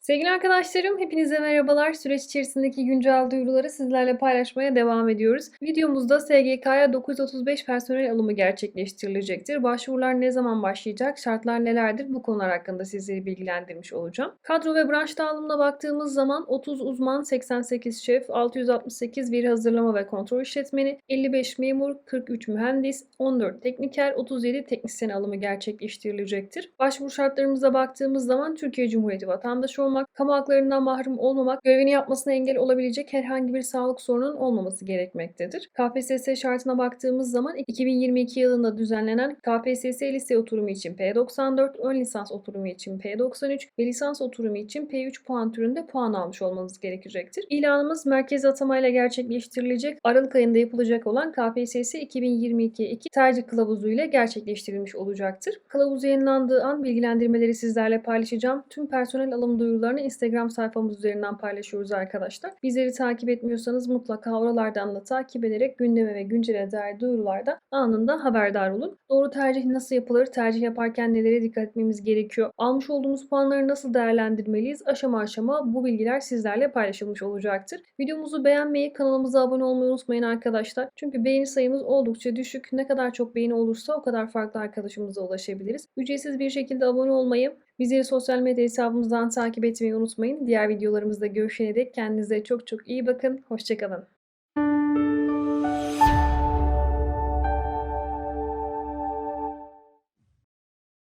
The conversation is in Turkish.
Sevgili arkadaşlarım, hepinize merhabalar. Süreç içerisindeki güncel duyuruları sizlerle paylaşmaya devam ediyoruz. Videomuzda SGK'ya 935 personel alımı gerçekleştirilecektir. Başvurular ne zaman başlayacak, şartlar nelerdir bu konular hakkında sizleri bilgilendirmiş olacağım. Kadro ve branş dağılımına baktığımız zaman 30 uzman, 88 şef, 668 veri hazırlama ve kontrol işletmeni, 55 memur, 43 mühendis, 14 tekniker, 37 teknisyen alımı gerçekleştirilecektir. Başvuru şartlarımıza baktığımız zaman Türkiye Cumhuriyeti vatandaşı olmak, kamu haklarından mahrum olmamak, görevini yapmasına engel olabilecek herhangi bir sağlık sorunun olmaması gerekmektedir. KPSS şartına baktığımız zaman 2022 yılında düzenlenen KPSS lise oturumu için P94, ön lisans oturumu için P93 ve lisans oturumu için P3 puan türünde puan almış olmanız gerekecektir. İlanımız merkez atamayla gerçekleştirilecek Aralık ayında yapılacak olan KPSS 2022-2 tercih kılavuzu ile gerçekleştirilmiş olacaktır. Kılavuz yayınlandığı an bilgilendirmeleri sizlerle paylaşacağım. Tüm personel alım duyurularını Instagram sayfamız üzerinden paylaşıyoruz arkadaşlar. Bizleri takip etmiyorsanız mutlaka oralardan da takip ederek gündeme ve güncele dair duyurularda anında haberdar olun. Doğru tercih nasıl yapılır? Tercih yaparken nelere dikkat etmemiz gerekiyor? Almış olduğumuz puanları nasıl değerlendirmeliyiz? Aşama aşama bu bilgiler sizlerle paylaşılmış olacaktır. Videomuzu beğenmeyi, kanalımıza abone olmayı unutmayın arkadaşlar. Çünkü beğeni sayımız oldukça düşük. Ne kadar çok beğeni olursa o kadar farklı arkadaşımıza ulaşabiliriz. Ücretsiz bir şekilde abone olmayı, Bizleri sosyal medya hesabımızdan takip etmeyi unutmayın. Diğer videolarımızda görüşene dek kendinize çok çok iyi bakın. Hoşçakalın.